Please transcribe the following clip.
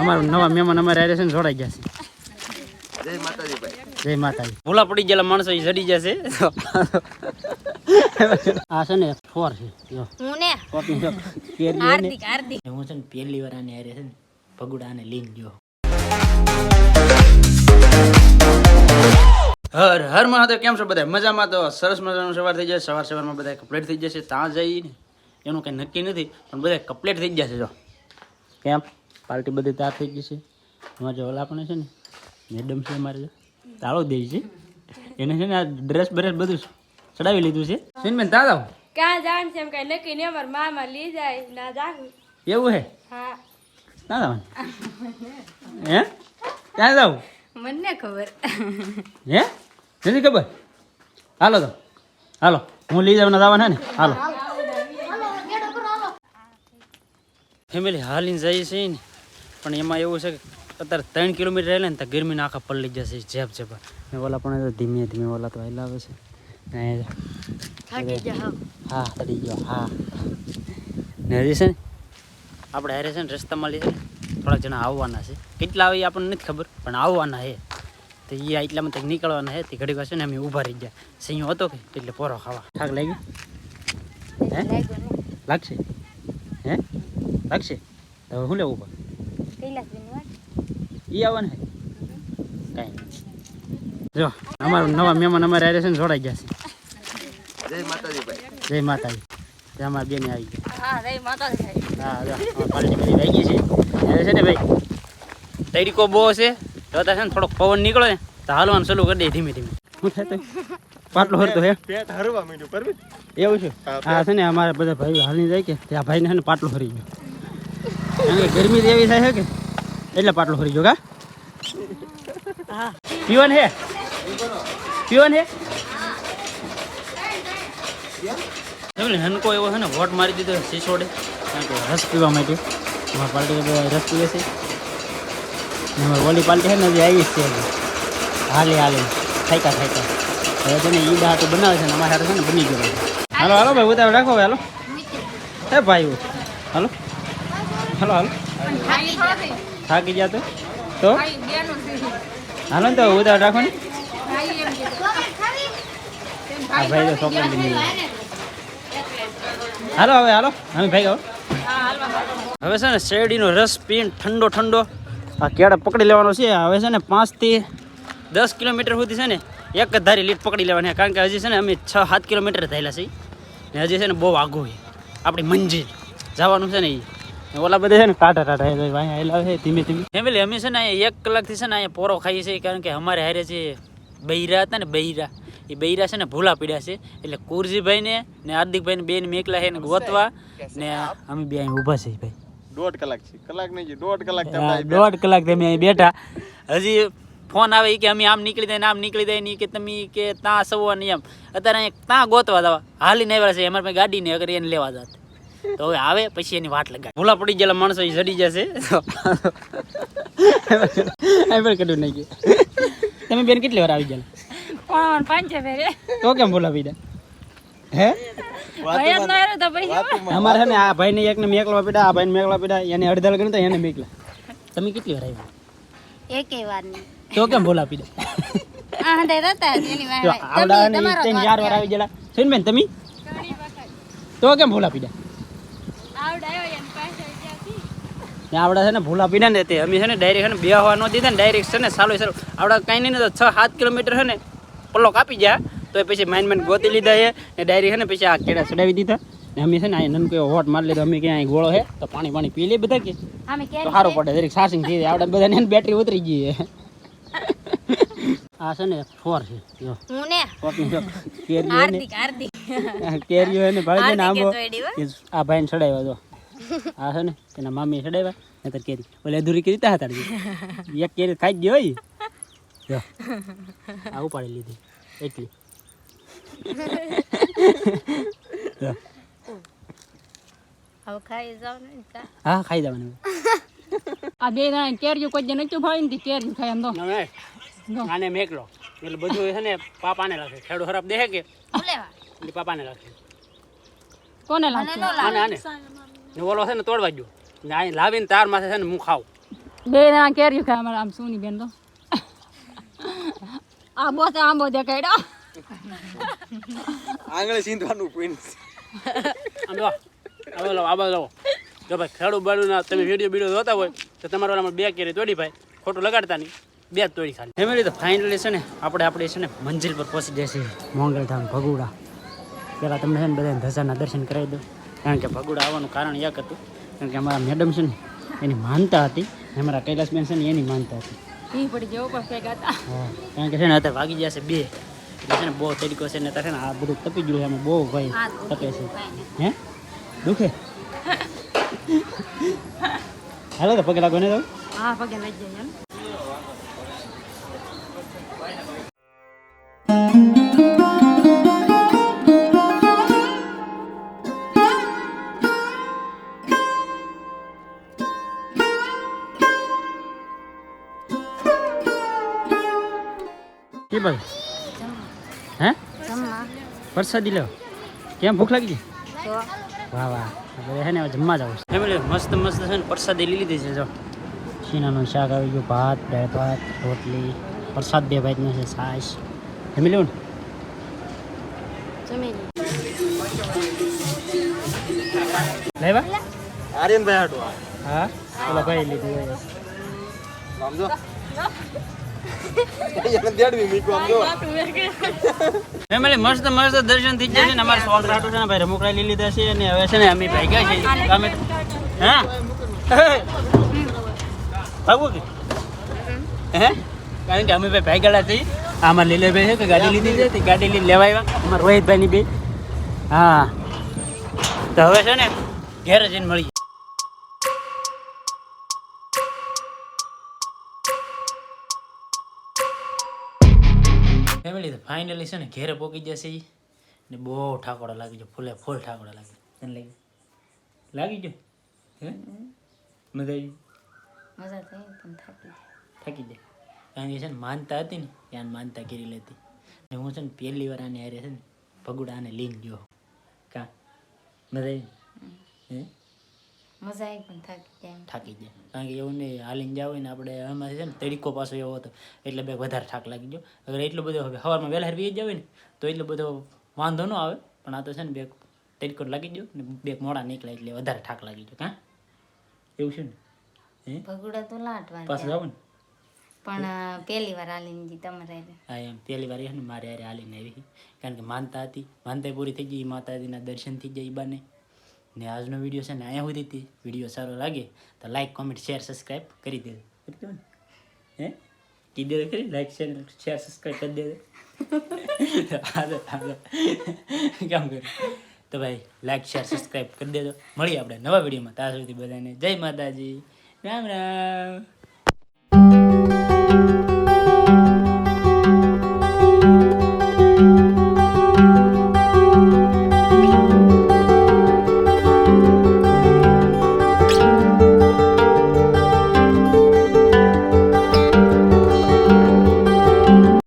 અમારા નવા મહેમાન અમારે હારે છે ને જોડાઈ ગયા છે. જય માતાજી ભાઈ. જય માતાજી. ભૂલા પડી ગયેલા માણસો એ જડી જશે. આ છે ને ફોર છે હું ને? કેરી હાર્દિક હાર્દિક. હું છે ને પહેલી વાર આને હારે છે ને પગુડાને લઈને ગયો. હર હર મહાદેવ કેમ છો બધા મજામાં તો સરસ મજાનું સવાર થઈ જાય સવાર સવારમાં બધા કપ્લેટ થઈ જશે. ત્યાં જઈને એનું કંઈ નક્કી નથી પણ બધા કપલેટ થઈ જશે જો. કેમ? પાર્ટી બધી તૈયાર થઈ ગઈ છે. અમારે જો ઓલા પણ છે ને મેડમ છે અમારે તાળો દે છે. એને છે ને આ ડ્રેસ બ્રેસ બધું ચડાવી લીધું છે. સુનબેન તા જાવ ક્યાં જાણ છે એમ કઈ નક્કી ને અમારા મામા લઈ જાય ના જાગું એવું હે? હા. ના જવાનું હે? ક્યાં જાવ? મને ખબર. હે? નથી ખબર? હાલો તો. હાલો. હું લઈ જાઉં જવાના ને? હાલો. ફેમિલી હાલીને જઈએ છીએ ને. પણ એમાં એવું છે કે અત્યારે ત્રણ કિલોમીટર રહેલા ને તો ગરમીના આખા પલળી જશે જેપ જેપ ને ઓલા પણ ધીમે ધીમે ઓલા તો હાલ આવે છે. ને હા. તડી ગયો હા. ને હજી છે ને? આપણે હારે છે ને રસ્તામાં લઈએ થોડા જણા આવવાના છે. કેટલા આવે આપણને નથી ખબર પણ આવવાના છે. તો એ એટલામાં તક નીકળવાના છે તે ઘડી પાસે છે ને અમે ઊભા રહી ગયા. સિંહ હતો કે એટલે પોરો ખાવા. થાક લાગી હે? લાગશે? હે? લાગશે? તો શું લેવું ઊભા આવવાના કાંઈ જો અમારા નવા મહેમાન અમારે હારે છે ને જોડાઈ ગયા છે. જય માતાજી ભાઈ. જય માતાજી. અમારા બેન આવી ગયા. હા રે માતા થાય હા જો પાર્ટી બધી વાગી છે. ને ભાઈ? તરીકો બહુ છે. તો અત્યારે છે ને થોડોક પવન નીકળે ને તો હાલવાનું ચાલુ કરી દે ધીમે ધીમે. શું થાય પાટલો હરતો હે? પેટ હરવા માંડ્યું પરમિત. એવું છે? હા, હા છે ને અમારા બધા ભાઈ હાલની જાય કે ત્યાં ભાઈને છે ને પાટલો હરી ગયો. ગરમી તો એવી થાય છે કે એટલે પાટલો ફરી ગયો કા? પીવન હે? પીવન હે? એટલે હનકો એવો છે ને વોટ મારી દીધો સિસોડે કારણ કે રસ પીવા માટે અમારી પાર્ટી રસ પીવે છે. અમારી ઓલી પાર્ટી છે ને હજી આવી જ છે. હાલે હાલે. થાયકા થાયકા. હવે છે ને ઈ દાટું બનાવે છે ને અમારા હાથે છે ને બની ગયો હાલો હાલો ભાઈ ઉતાવળ રાખો હાલો. હે ભાઈ હાલો. હાલો હાલો. થાકી ગયા તો? તો? હાલો ને તો ઉધાર રાખો ને. હા ભાઈ તો ચોકલેટ હાલો હવે હાલો. અમે ભાઈ ગયો હવે છે ને શેરડીનો રસ પીને ઠંડો ઠંડો. આ કેળા પકડી લેવાનો છે. હવે છે ને પાંચથી દસ કિલોમીટર સુધી છે ને એક જ ધારી લીટ પકડી લેવાની કારણ કે હજી છે ને અમે છ સાત કિલોમીટર થયેલા છે ને હજી છે ને બહુ આઘું છે. આપણી મંજિલ. જવાનું છે ને એ ઓલા બધા છે ને ટાટા ટાટા એ ભાઈ આયેલા છે ધીમે ધીમે. ફેમિલી અમે છે ને અહીંયા એક કલાકથી છે ને અહીંયા પોરો ખાઈએ છીએ કારણ કે અમારે હારે જે બૈરા હતા ને બૈરા એ બૈરા છે ને ભૂલા પીડ્યા છે. એટલે કુરજીભાઈને ને હાર્દિકભાઈને બેન મેકલા છે ને ગોતવા ને અમે બે અહીં ઊભા છે ભાઈ. દોઢ કલાક છે. કલાક નહીં છે દોઢ કલાક. દોઢ કલાક તમે અહીં બેઠા. હજી ફોન આવે કે અમે આમ નીકળી જાય ને આમ નીકળી જાય નહીં કે તમે કે ત્યાં સવો નહીં એમ. અત્યારે અહીંયા ત્યાં ગોતવા જવા? હાલીને આવ્યા છે અમારે પાસે ગાડી નહીં અગર એને લેવા જાત. તો હવે આવે પછી એની વાટ લગાડ ભૂલા પડી ગયેલા માણસો એ જડી જશે. પણ કઢું નહીં ગયું. તમે બેન કેટલી વાર આવી ગયા ફેરે તો કેમ ભૂલા પીડા? હે? ના અમારે છે ને આ ભાઈને એકને મેકલા પીડા આ ભાઈને મેકલા પીડા એને અડધા ગણ તો એને મેકલા તમે કેટલી વાર આવ્યા? એકે વાર નહીં. તો કેમ ભૂલા પીડા? આ એની આવડા ચાર વાર આવી ગયેલા. સુન બેન તમે તો કેમ ભૂલા પીડા આવડાયો એની પાસે જ્યાંથી ને આપણે છે ને ભૂલા પીડા ને તે અમે છે ને ડાયરેક્ટ છે ને બે હવા ન દીધા ને ડાયરેક્ટ છે ને સાલો સારું આવડા કાંઈ નહીં તો છ સાત કિલોમીટર છે ને પલ્લો કાપી ગયા તો એ પછી માઇન માઇન ગોતી લીધા છે ને ડાયરેક્ટ છે ને પછી આ કેળા ચડાવી દીધા ને અમે છે ને અહીં નનકો હોટ મારી લીધો અમે ક્યાં ગોળો છે તો પાણી પાણી પી લે બધા કે તો સારું પડે દરેક સાસિંગ થઈ જાય આપણે બધાને બેટરી ઉતરી ગઈ છે આ છે ને ફોર છે જો હું ને કેરીઓ ને કેરીઓ ભાઈ ને આંબો. એ આ ભાઈને ચડાવ્યો તો આ છે ને તેના મામી ચડાવ્યા નહીતર કેરી. ઓલે અધૂરી કેરી તા હતા એક કેરી ખાઈ ગયો હોય. જો. આ ઉપાડી લીધી એટલી. હા ખાઈ જવાનું. આ બે જણા કેરીઓ કોઈ નતું ભાવી ને તે કેરી ખાય એમ તો. આને મેકલો. એટલે બધું છે ને પાપાને લાગે ખેડૂ ખરાબ દેખે કે? પાપાને લાગે કોને લાગે. આને આને. ને ઓલો છે ને તોડવા ગયો. ને આ લાવીને તાર માથે છે ને હું ખાવ બે જણા કેરી ખાય અમારે આમ સુની બેન તો. આંબો તો આંબો દેખાડ્યો આંગળે સીંધવાનું પોઈન્ટ આમ જો આવો લો આવો લો જો ભાઈ ખેડૂ બાળું ના તમે વીડિયો બીડીયો જોતા હોય તો તમારા વાળામાં બે કેરી તોડી ભાઈ ખોટું લગાડતા નહીં. બે જ તોડી ખાલી. ફેમિલી તો ફાઇનલી છે ને આપણે આપણે છે ને મંજિલ પર પહોંચી છીએ મોંગલધામ ભગુડા. પહેલાં તમને છે ને બધાને ધજાના દર્શન કરાવી દઉં. કારણ કે ભગુડા આવવાનું કારણ એક હતું. કારણ કે અમારા મેડમ છે ને એની માનતા હતી. અમારા કૈલાસબેન છે ને એની માનતા હતી. કારણ કે છે ને અત્યારે વાગી છે બે. એટલે છે ને બહુ તરીકો છે ને અત્યારે ને આ બધું તપી ગયું છે એમાં બહુ ભાઈ તપે છે. હે? દુખે? હાલો તો પગે લાગો ને તમે હા પગે લઈ જઈએ ભાઈ? હે? પ્રસાદી લો. કેમ ભૂખ લાગી છે વાહ વાહ. હે ને જમવા જવું ફેમિલી મસ્ત મસ્ત છે ને પ્રસાદી લઈ લીધી છે જો. શીનાનું શાક આવી ગયું ભાત દાળ ભાત રોટલી. પ્રસાદ બે ભાઈનો છે છાશ જમી લેવું ને લેવા આર્યનભાઈ હાટું. હા? ઓલા ભાઈ લીધું ફેમિલી મસ્ત મસ્ત દર્શન થઈ છે ને અમારે સોલ રાટો છે લીધા છે અને હવે છે ને ભાઈ ગયા છે કે? હે? કારણ કે અમે ભાઈ ભાઈ ગયેલા છીએ. આમાં લીલે ભાઈ છે કે ગાડી લીધી છે ગાડી લઈને લેવા આવ્યા. અમારા રોહિતભાઈની બે હા. તો હવે છે ને ઘેર જઈને મળીએ. ફેમિલી તો ફાઇનલી છે ને ઘેરે પોકી જશે ને બહુ ઠાકોડો લાગી ગયો ફૂલે ફૂલ ઠાકોડો લાગી તને લાગી લાગી ગયો? હે? મજા આવી મજા થઈ પણ થાકી થાકી જાય. કારણ કે છે ને માનતા હતી ને ત્યાં માનતા કરી લેતી. ને હું છે ને પહેલી વાર આને હારે છે ને ભગુડા આને લઈને ગયો. કા? મજા આવી હે? મજા આવી પણ થાકી જાય થાકી જાય. કારણ કે એવું નહીં હાલીને જાવ ને આપણે એમાં છે ને તરીકો પાછો એવો હતો. એટલે બે વધારે થાક લાગી ગયો. અગર એટલો બધો હવે સવારમાં વહેલા હરવી જાવ ને તો એટલો બધો વાંધો ન આવે. પણ આ તો છે ને બે તરીકો લાગી ગયો ને બે મોડા નીકળ્યા એટલે વધારે થાક લાગી ગયો. કાં? એવું છે ને? ભગુડા તો લાટવા પાછું જાવ ને. પણ પહેલી વાર આલીને જી તમારે હા એમ. પહેલી વાર ને મારે હારે હાલીને આવી કારણ કે માનતા હતી. માનતા પૂરી થઈ ગઈ માતાજીના દર્શન થઈ ગયા એ બાને. ને આજનો વીડિયો છે ને અહીંયા સુધી હતી. વીડિયો સારો લાગે તો લાઈક કોમેન્ટ શેર સબસ્ક્રાઈબ કરી દેજો. કરી દો ને? હે? કીધે ખરી લાઈક શેર શેર સબસ્ક્રાઈબ કરી દેજો. હાલો હાલો. કેમ કર્યું તો ભાઈ લાઈક શેર સબસ્ક્રાઈબ કરી દેજો. મળીએ આપણે નવા વિડીયોમાં. ત્યાં સુધી બધાને જય માતાજી. રામ રામ.